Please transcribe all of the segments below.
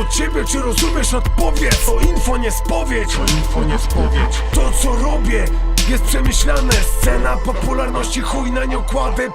od ciebie, czy rozumiesz? Odpowiedź To info nie spowiedź. To info nie spowiedź. To co robię jest przemyślane. Scena popularności chuj na nią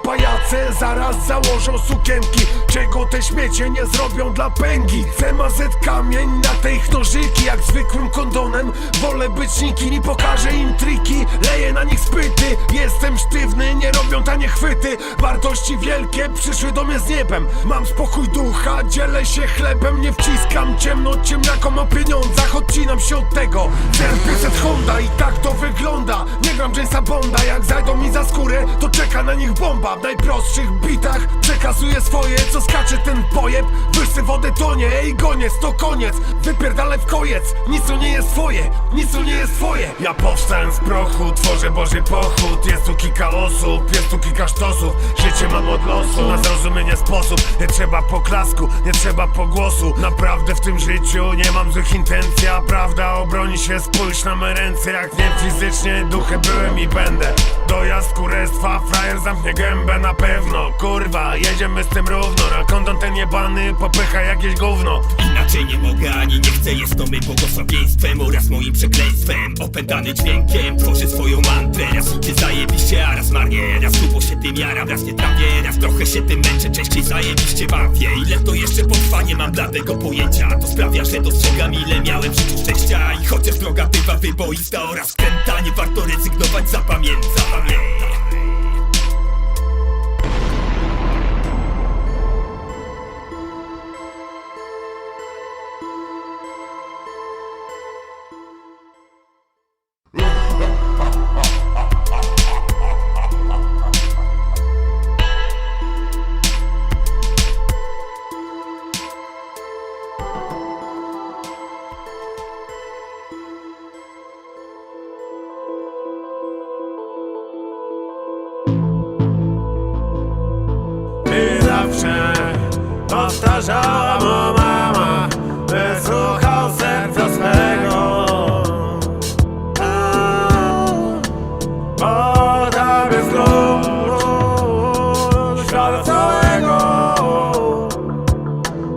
Pajace. Zaraz założą sukienki Czego te śmiecie nie zrobią dla pęgi. Mazet kamień na tej nożyki Jak zwykłym kondonem. Wolę być nikim i pokażę im triki. Leję na nich spyty. Jestem sztywny, nie robią tanie chwyty. Wartości wielkie przyszły do mnie z niebem. Mam spokój ducha, dzielę się chlebem. Nie wciskam ciemno ciemniakom o pieniądzach. Odcinam się od tego. Cierpię set Honda i tak to wygląda Nie gram Jamesa Bonda Jak zajdą mi za skórę, to czeka na nich bomba. W najprostszych bitach przekazuję swoje Co skacze ten pojeb, wyższy wodę tonie Ej goniec, to koniec, wypierdalę w kojec Nic tu nie jest twoje, nic tu nie jest twoje. Ja powstałem z prochu, tworzę Boży pochód. Jest tu kilka osób, jest tu kilka sztosów. Życie mam od losu, na zrozumienie sposób. Nie trzeba poklasku, nie trzeba pogłosu. Naprawdę w tym życiu nie mam złych intencji A prawda obroni się, spójrz na me ręce Jak nie fizycznie, duchem byłem i będę. Dojazd kurestwa, frajer zamknie gębę na pewno. Kurwa, jedziemy z tym równo. Na kondon ten jebany popycha jakieś gówno. Inaczej nie mogę ani nie chcę, jest to my błogosławieństwem oraz moim przekleństwem Opętany dźwiękiem, tworzę swoją mantrę. Raz idzie zajebiście, a raz marnie. Raz grubo się tym jaram, raz nie trafię. Raz trochę się tym męczę, częściej zajebiście bawię Ile to jeszcze potrwa, nie mam bladego pojęcia. To sprawia, że dostrzegam ile miałem w życiu szczęścia. I chociaż droga bywa wyboista oraz kręta Nie warto rezygnować, zapamiętaj Ty powtarzała mu mama Wysłuchał serca swego Bo tam jest klucz świata całego.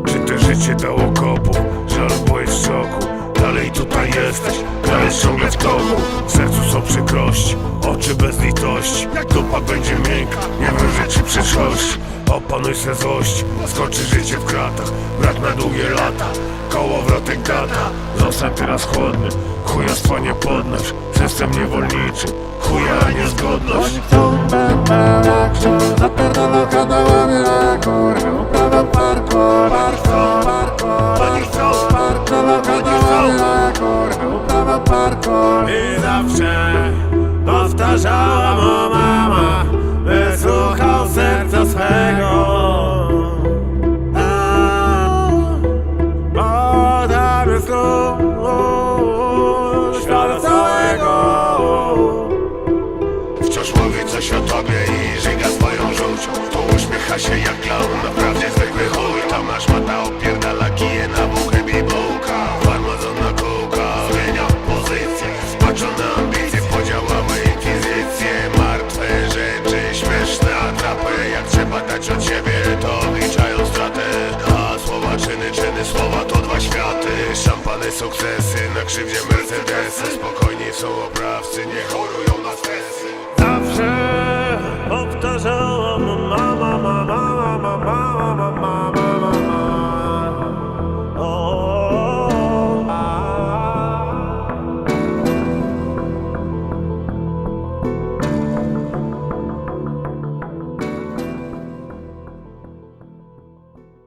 Czy to życie dało kopu, że albo jest w szoku? Dalej tutaj jesteś, dalej ciągle w W sercu są przykrości, oczy bez litości. Jak dupa będzie miękka, przyszłości Opanuj se złość, skoczy życie w kratach. Brak na długie lata, kołowrotek gada. Zostań teraz chłodny, chujostwa nie podnoś. System niewolniczy, chuja niezgodność Zapierdolą kanałami na górę. Uprawa parku, Oni chcą, Zapierdolą kanałami na górę. Uprawa parku. I zawsze powtarzała mu sukcesy Na krzywdzie Mercedesa Spokojni są oprawcy, nie chorują na stresy. Zawsze powtarzałam mama, mama